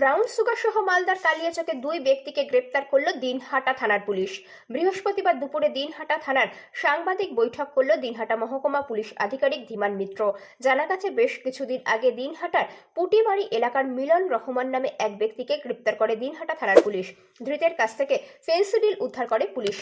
Brown sugar সহ মালদার কালিয়াচকে দুই ব্যক্তিকে গ্রেপ্তার করল দিনহাটা থানার পুলিশ। বৃহস্পতিবার দুপুরে দিনহাটা থানার সাংবাদিক বৈঠক করল দিনহাটা মহকুমা পুলিশ আধিকারিক ধীমান মিত্র। জানা গেছে, বেশ কিছুদিন আগে দিনহাটার পুটিবাড়ি এলাকার মিলন রহমান নামে এক ব্যক্তিকে গ্রেপ্তার করে দিনহাটা থানার পুলিশ। ধৃতের কাছ থেকে ফেন্সিডিল উদ্ধার করে পুলিশ।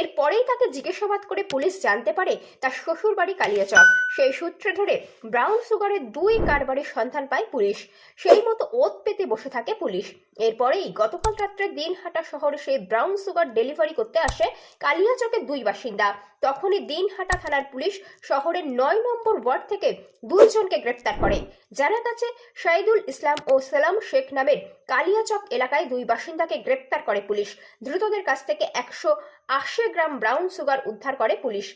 এরপরেই তাকে জিজ্ঞাসাবাদ করে পুলিশ জানতে পারে, তার শ্বশুর বাড়ি কালিয়াচক। সেই সূত্রে ধরে, ব্রাউন সুগারের দুই কারবারির সন্ধান পায় পুলিশ। সেই মতো ওত পেতে বসে থাকে পুলিশ। এরপরেই গতকাল রাত্রে দিনহাটা শহরে সেই ব্রাউন সুগার ডেলিভারি করতে আসে কালিয়াচকের দুই বাসিন্দা। তখনই দিনহাটা থানার পুলিশ শহরের নয় নম্বর ওয়ার্ড থেকে দুইজনকে গ্রেপ্তার করে। জানা গেছে, শাহিদুল ইসলাম ও সালাম শেখ নামের কালিয়াচক এলাকায় দুই বাসিন্দাকে গ্রেপ্তার করে পুলিশ। দ্রুতদের কাছ থেকে একশো আশি গ্রাম ব্রাউন সুগার উদ্ধার করে পুলিশ।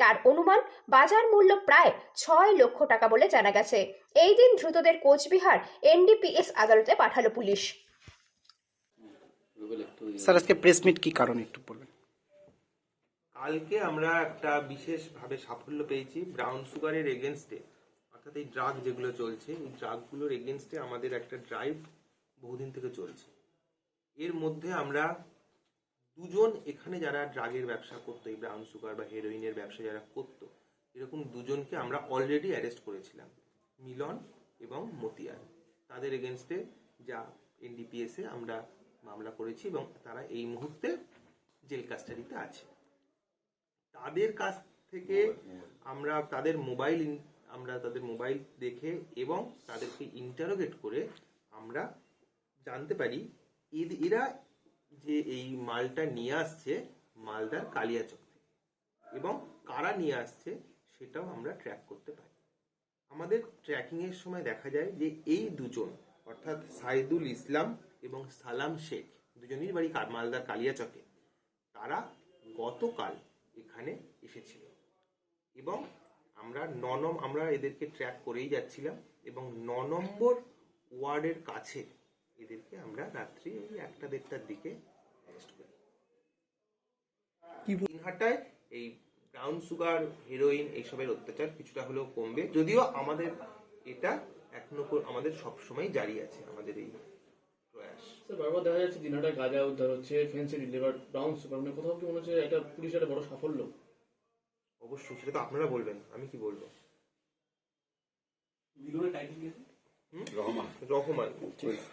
তার অনুমান বাজার মূল্য প্রায় ছয় লক্ষ টাকা বলে জানা গেছে। এই দিন দ্রুতদের কোচবিহার এনডিপিএস আদালতে পাঠালো পুলিশ। স্যার আজকে প্রেস মিট কি কারণে একটু বলবেন? কালকে আমরা একটা বিশেষভাবে সাফল্য পেয়েছি ব্রাউন সুগারের এগেনস্টে অর্থাৎ এই ড্রাগ যেগুলো চলছে এই ড্রাগগুলোর এগেনস্টে আমাদের একটা ড্রাইভ বহুদিন থেকে চলছে। এর মধ্যে আমরা দুজন এখানে যারা ড্রাগের ব্যবসা করতো এই ব্রাউন সুগার বা হেরোইনের ব্যবসা যারা করতো এরকম দুজনকে আমরা অলরেডি অ্যারেস্ট করেছিলাম মিলন এবং মতিয়ার। তাদের এগেনস্টে যা এনডিপিএসে আমরা মামলা করেছি এবং তারা এই মুহূর্তে জেল কাস্টাডিতে আছে। তাদের কাছ থেকে আমরা তাদের মোবাইল আমরা তাদের মোবাইল দেখে এবং তাদেরকে ইন্টারোগেট করে আমরা জানতে পারি এরা যে এই মালটা নিয়ে আসছে, মালদার কালিয়াচক থেকে। এবং কারা নিয়ে আসছে, সেটাও আমরা ট্র্যাক করতে পারি। আমাদের ট্র্যাকিং এর সময় দেখা যায় যে এই দুজন, অর্থাৎ সাইদুল ইসলাম এবং সালাম শেখ, দুজনেরই বাড়ি মালদার কালিয়াচকে। তারা গতকাল এখানে এসেছিল। এবং আমরা ন নম, আমরা এদেরকে ট্র্যাক করেই যাচ্ছিলাম এবং ন নম্বর ওয়ার্ডের কাছে এদেরকে আমরা রাত্রি ওই একটা দেড়টার দিকে অ্যারেস্ট করি। দিনহাটায় এই ব্রাউন সুগার হেরোইন এইসবের অত্যাচার কিছুটা হলেও কমবে। যদিও আমাদের এটা এখনও আমাদের সবসময় জারি আছে আমাদের এই প্রয়াস। বারবার দেখা যাচ্ছে দিনহাটা গাঁজা উদ্ধার হচ্ছে ফেন্সি ডিলিভার ব্রাউন সুগার মানে কোথাও কি মনে হচ্ছে এটা পুলিশের একটা বড় সাফল্য? অবশ্যই সেটা তো আপনারা বলবেন আমি কি বলব? মিলনের টাইটেল রহমান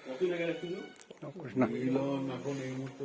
কত জায়গায় ছিল না মিলন এখন এই মুহূর্তে